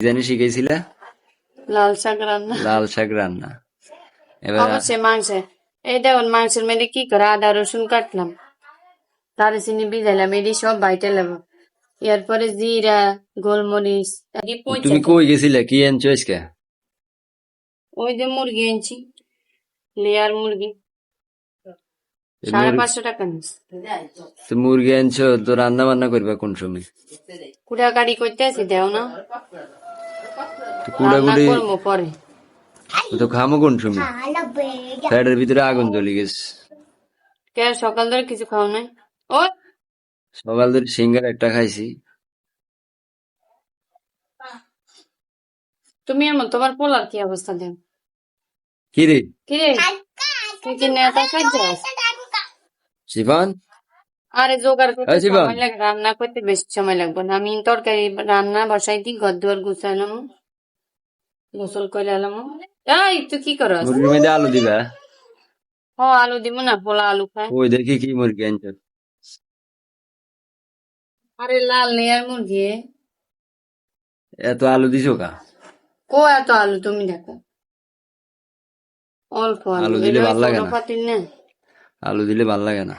কি জানি শিখেছিলে লাল শাক রান্না। লাল শাক রান্না। এবার অবশ্যই মাংস। এই দেখুন মাংসের মধ্যে কি করে আদা রসুন কাটলাম। তার চিনি ভিজাইলাম এটি সব বাইটে নেব এরপরে জিরা গোলমরিচ তুমি কই গেছিলে? কি আনছো আজকে? ওই যে মুরগি এনেছি লেয়ার মুরগি। সাড়ে পাঁচশো টাকা নিস তো মুরগি আনছো তো রান্না বান্না করবা কোন সময়? কুড়াকাড়ি করতে আছি দেও না। তো তো খামো কোন সময়? ফ্যাটের ভিতরে আগুন জ্বলে গেছে। কে সকাল ধরে কিছু খাও নাই? ও সকাল ধরে সিঙ্গার একটা খাইছি। তুমি এমন তোমার পোলার কি অবস্থা দেও কি রে? কি রে তুই কি নেতা খাইছিস শিফান? আরে জোগাড় করতে জীবন। সময় লাগে রান্না করতে বেশি সময় লাগবে না। আমি তরকারি রান্না বসাই দিই ঘর দুয়ার গুছাইলাম গোসল করে এলাম এই তুই কি করস? মুরগির মধ্যে আলু দিবা? হ আলু দিব না পোলা আলু খায়। ওই দেখি কি মুরগি আনছো। আরে লাল নেয়ার মুরগি। এত আলু দিছো কা? কো এত আলু তুমি দেখো। অল্প আলু আলু দিলে ভালো লাগে না। আলু দিলে ভালো লাগে না।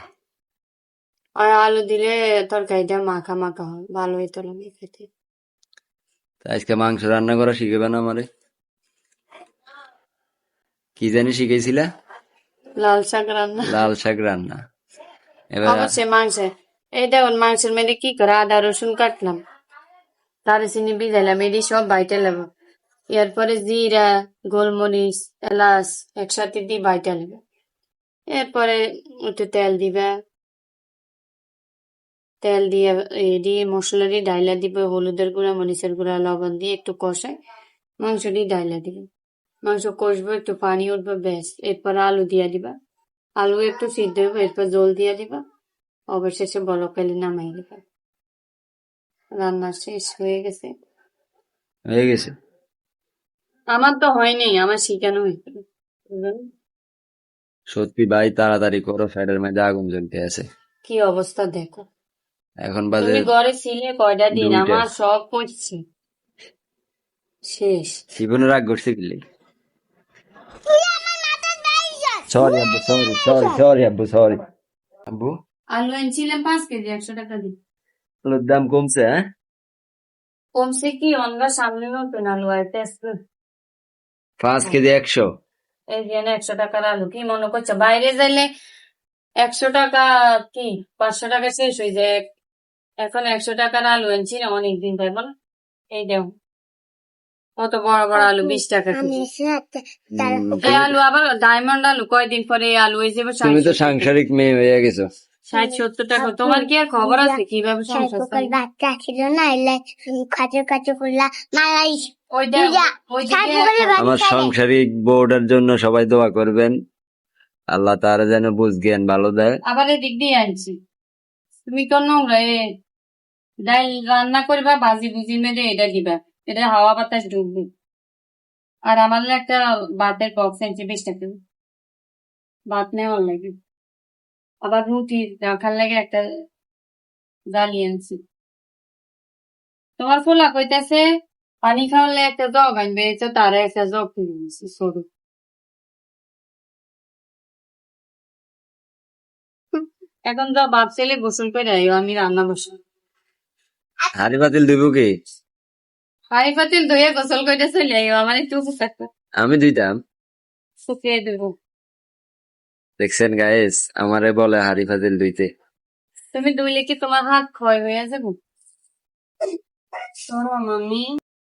আর আলু দিলে তরকারিটা মাখা মাখা হয় ভালো হইতো লাগে খেতে আজকে মাংস রান্না করা শিখবে না আমারে? কি জানি শিখেছিলে লাল শাক রান্না। লাল শাক রান্না। এবার অবশ্যই মাংস। এই দেখুন মাংসের মধ্যে কি করে? আদা রসুন কাটলাম। তার চিনি ভিজাইলাম এটি সব বাইটে নেব এরপরে জিরা গোলমরিচ এলাচ একসাথে দিয়ে বাইটে নেব এরপরে একটু তেল দিবে। তেল দিয়ে এডি মশলা দিয়ে ডাইলা দিবে হলুদের গুঁড়া মরিচের গুঁড়া লবণ দিয়ে একটু কষায় মাংস দিয়ে ডাইলা দিবে। মাংস কষবে একটু পানি উঠবে ব্যাস। এরপর আলু দিয়া দিবা। আলু একটু সিদ্ধ হবে এরপর জল দিয়ে দিবা। অবশেষে বলক এলে নামাই দিবা। রান্না শেষ হয়ে গেছে। হয়ে গেছে? আমার তো হয়নি আমার শিখানো হয়েছে। সত্যি ভাই তাড়াতাড়ি করো ফ্যাটের মধ্যে আগুন জ্বলতে আছে। কি অবস্থা দেখো। এখন বাজে তুমি ঘরে ছিলে কয়টা দিন? আমার সব করছি শেষ। জীবনে রাগ করছে কি সরি আব্বু সরি সরি সরি আব্বু সরি আব্বু আলু এনেছিলাম পাঁচ কেজি একশো টাকা দিই আলুর দাম কমছে হ্যাঁ? কমছে কি? অন্য সামনে নতুন আলু আর টেস্ট পাঁচ কেজি একশো? এই যে একশো টাকার আলু কি মনে করছ? বাইরে যাইলে একশো টাকা কি? পাঁচশো টাকা শেষ হয়ে যায়। এখন একশো টাকার আলু আনছি না অনেকদিন তাই বল। এই দেও। কত বড় বড় আলু বিশ টাকা কেজি। এই আলু আবার ডায়মন্ড আলু কয়দিন পরে এই আলু হয়ে যাবে? তুমি তো সাংসারিক মেয়ে হয়ে গেছো। ষাট সত্তর টাকা। তোমার কি আর খবর আছে? কীভাবে সংসার বাচ্চা ছিল না এলে খাচর খাচর করলা মালাই ওই দেখ ওই দিকে আমার সাংসারিক বোর্ডের জন্য সবাই দোয়া করবেন। আল্লাহ তারা যেন বুঝ জ্ঞান ভালো দেয়। আবার এদিক দিয়ে আনছি। তুমি তো নোংরা এ ডাল রান্না করবা ভাজি ভুজি মেরে এটা দিবা। এটা হাওয়া বাতাস ঢুকবে। আর আমার একটা বাতের বক্স আনছি বিশ টাকা ভাত নেওয়ার লাগে। আবার রুটি রাখার লাগে একটা ডালি আনছি তোমার ফোলা কইতাছে, পানি খাওয়ালে একটা জগ আনবে তো তারা একটা জগ কিনে সরু। এখন তো বাপ ছেলে গোসল করে আমি রান্না বসে হাড়ি বাতিল দিব কি? হাড়ি পাতিল ধুয়ে গোসল করে চলে আইব আমার একটু থাকবে আমি দিতাম শুকিয়ে দেব। দেখছেন গাইস আমারে বলে হাড়ি ফাতিল দুইতে। তুমি দুইলে কি তোমার হাত ক্ষয় হয়ে যাব? শোনো মামি